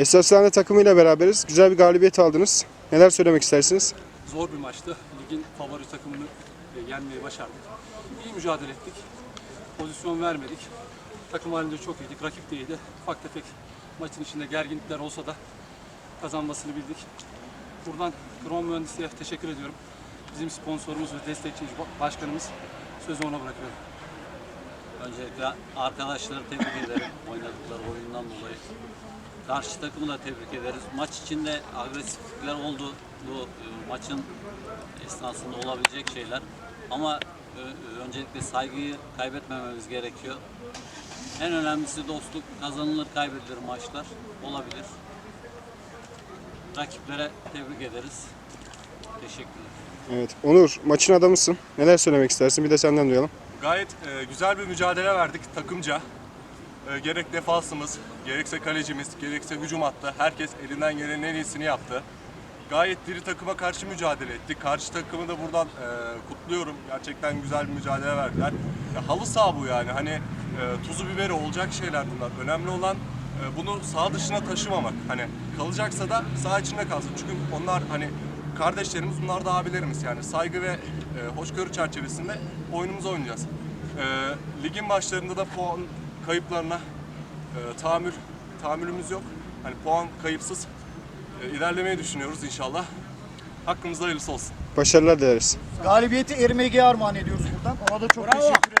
Esaslarında takımıyla beraberiz. Güzel bir galibiyet aldınız. Neler söylemek istersiniz? Zor bir maçtı. Ligin favori takımını e, yenmeyi başardık. İyi mücadele ettik. Pozisyon vermedik. Takım halinde çok iyiydik. Rakip de iyiydi. Ufak tefek maçın içinde gerginlikler olsa da kazanmasını bildik. Buradan Kron Mühendisliğe teşekkür ediyorum. Bizim sponsorumuz ve destekçimiz, başkanımız sözü ona bırakıyorum. Öncelikle arkadaşları tebrik ederim oynadıkları oyundan dolayı. Karşı takımı da tebrik ederiz. Maç içinde agresiflikler oldu. Bu e, maçın esnasında olabilecek şeyler. Ama e, öncelikle saygıyı kaybetmememiz gerekiyor. En önemlisi dostluk. Kazanılır kaybedilir maçlar. Olabilir. Rakiplere tebrik ederiz. Teşekkürler. Evet. Onur, maçın adamısın. Neler söylemek istersin? Bir de senden duyalım. Gayet e, güzel bir mücadele verdik takımca. E, gerek defansımız, gerekse kalecimiz, gerekse hücum hattı. Herkes elinden gelenin en iyisini yaptı. Gayet diri takıma karşı mücadele ettik. Karşı takımı da buradan e, kutluyorum. Gerçekten güzel bir mücadele verdiler. Ya, halı saha bu yani. Hani e, tuzu biberi olacak şeyler bunlar. Önemli olan e, bunu sağ dışına taşımamak. Hani kalacaksa da sağ içinde kalsın. Çünkü onlar hani kardeşlerimiz, bunlar da abilerimiz yani saygı ve e, hoşgörü çerçevesinde oyunumuzu oynayacağız. E, ligin başlarında da puan kayıplarına e, tahammül tahammülümüz yok. Hani puan kayıpsız e, ilerlemeyi düşünüyoruz inşallah. Hakkımızda hayırlısı olsun. Başarılar dileriz. Galibiyeti Ermege'ye armağan ediyoruz buradan. Ona da çok teşekkür